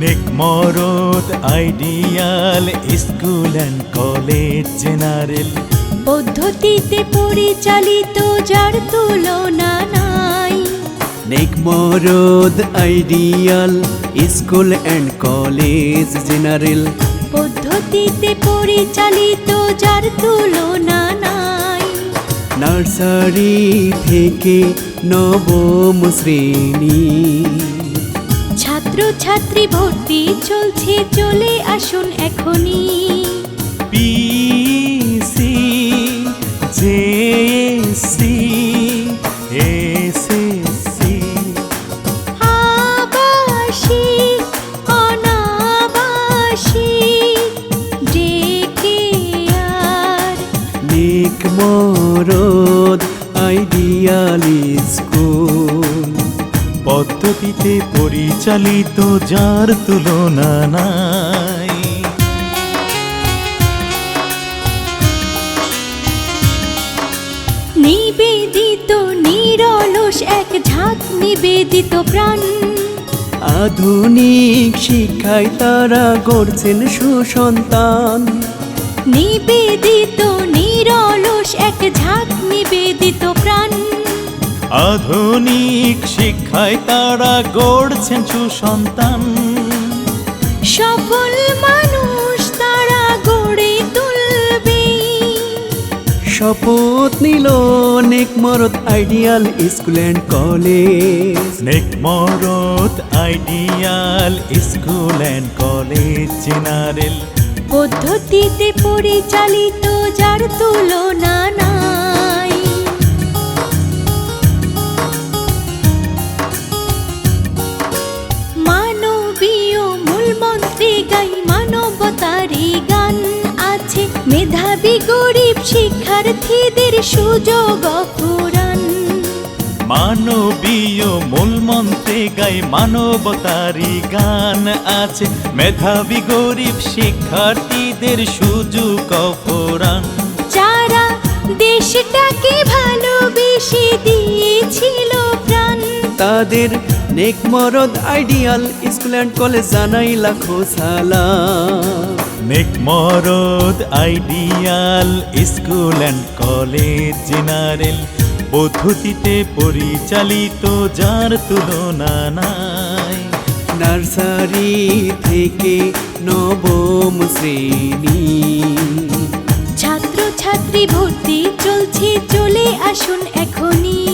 Morad ideal school and college general. পদ্ধতিতে পরিচালিত যার তুলনা নাই। Nek Morad ideal school and college general. পদ্ধতিতে পরিচালিত যার তুলনা নাই। নার্সারি থেকে নবম শ্রেণি। ছাত্র ছাত্রী ভর্তি চলছে চলে আসুন এখনই। পিসি এসএসসি আবাসিক অনাবাসিক নেক মরদ আইডিয়াল স্কুল। পদ্ধতিতে পরিচালিত যার তুলনা নাই। নিবেদিত নিরলস এক ঝাঁক নিবেদিত প্রাণ। আধুনিক শিক্ষায় তারা গড়ছেন সুসন্তান। নিবেদিত নিরলস আধুনিক শিক্ষায় তারা গড়ছেন সুসন্তান। সফল মানুষ তারা গড়ে তুলবে। শপথ নিল Nek Morad ideal school and college. Nek Morad ideal school and college general. পদ্ধতিতে পরিচালিত যার তুলনা নাই। মানবতারি গান আছে। মেধাবী গরিব শিক্ষার্থীদের সুযোগ ফুরান মানবীয় মূলমন্ত্রে গাই মানবতারি গান আছে। মেধাবী গরিব শিক্ষার্থীদের সুযোগ অফরান যারা দেশটাকে ভালোবেসে দিয়েছিল প্রাণ। তাদের নেক মরদ আইডিয়াল স্কুল অ্যান্ড কলেজ জানাই লাখো সালাম Nek Morad ideal school and college general. পদ্ধতিতে পরিচালিত যার তুলনা নাই। নার্সারি থেকে নবম শ্রেণি। ছাত্র ছাত্রী ভর্তি চলছে চলে আসুন এখনই।